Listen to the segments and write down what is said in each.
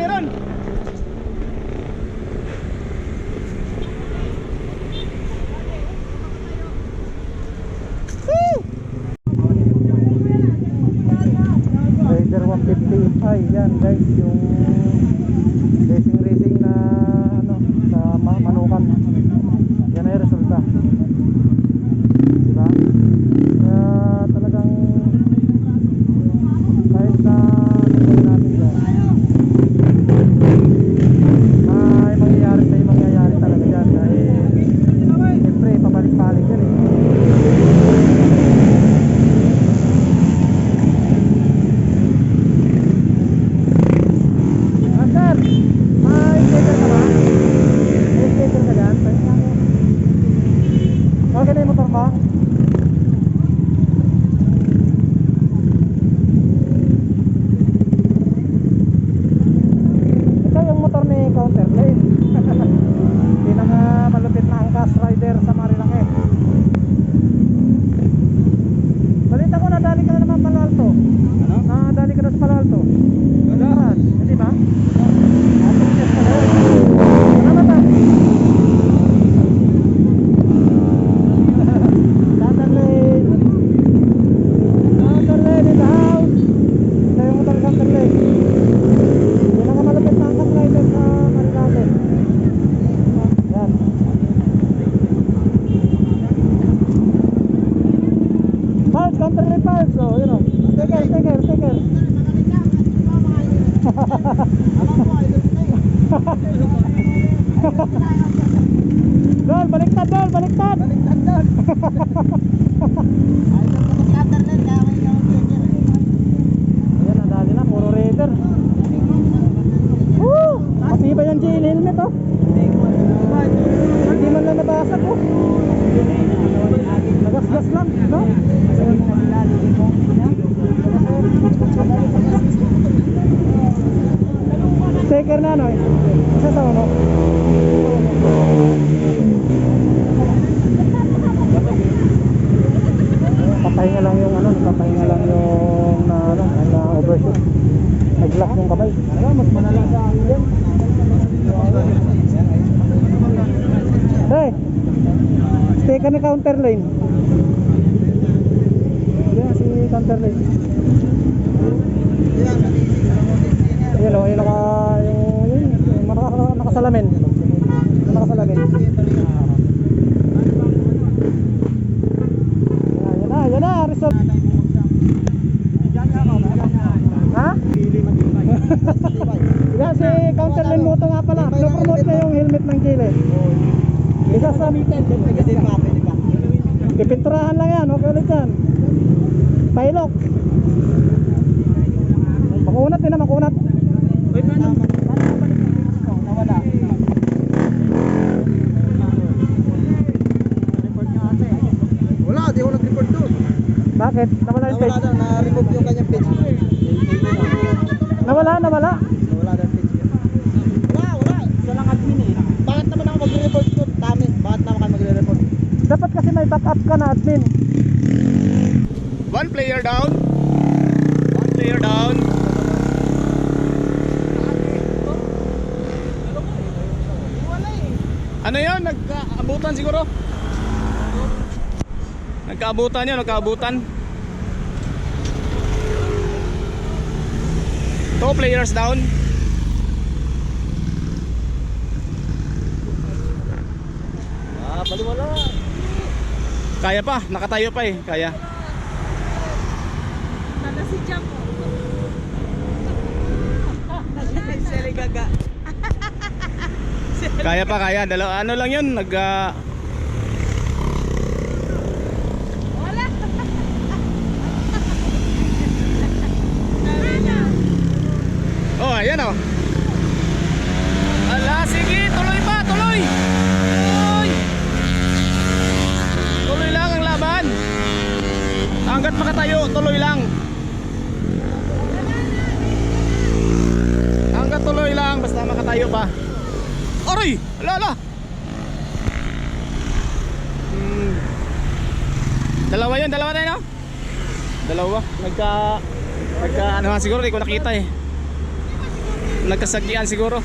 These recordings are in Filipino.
meron. Thank you. Pulse. Oh, yun o. Sticker, sticker, sticker. Dol, baliktad, Dol, baliktad. Baliktad, Dol. Ayan, nadali na, puro raider. Woo! Matibay yung jail helmet, oh. Hindi man lang nabasag, oh. Nagasgas lang, no? Sticker na, no? Isa taon, no? Papahinga lang yung ano, papahinga lang yung na ano, na overshoot. Nag-lock yung kamay. Ano, mas manalang sa akin. Hey, sticker ni counter lane. Yan si counter lane. Ayun o, yung naka, yung, yun, yung naka, nakasalamin. Nakasalamin. Yan, yan na, yan na, result. Ha? Yan si counter lane moto nga pala. Pinopromote na yung helmet ng Chile. Isa sa Pipinturahan lang yan, okay ulit yan. Pailok. Makunat din na, makunat. Uy, paano? Nawala. Wala, di ako nag-report doon. Bakit? Nawala yung page. kanyang page. Nawala, nawala. Nawala daw yung page. Wala, wala. Siya lang admin eh. Bakit naman ako magre-report doon? Tami, bakit naman kayo magre-report? Dapat kasi may backup ka na admin. One player down. One player down. Ano yun? Nagkaabutan siguro? Nagkaabutan yun, nagkaabutan. Two players down. Ah, baliwala. Kaya pa, nakatayo pa eh, kaya. Nana si. Seli gaga. Kaya pa, kaya. Dalawa, ano lang yun, nag... ah, hanggat makatayo tuloy lang. Hanggat tuloy lang basta makatayo pa. Aray! Lala hmm. dalawa yun dalawa tayo oh. no dalawa. Nagka nagka ano siguro hindi ko nakita eh. Nagkasagian siguro.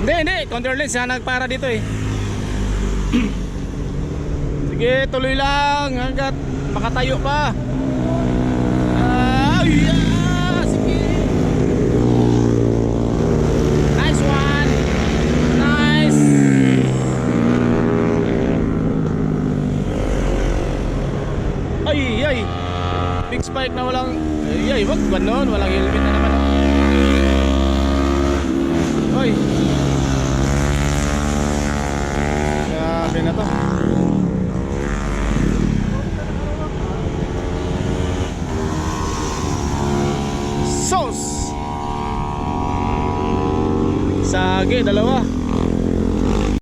Hindi hindi. Counter lens yan nagpara dito eh. Sige, tuloy lang hanggat makatayo pa. Ah, yeah! Sige. Nice one. Nice. Ay, ay. Big spike na walang ay, ay, wag ganon, walang helmet na naman. Oy. Grabe na to. Sage, dalawa.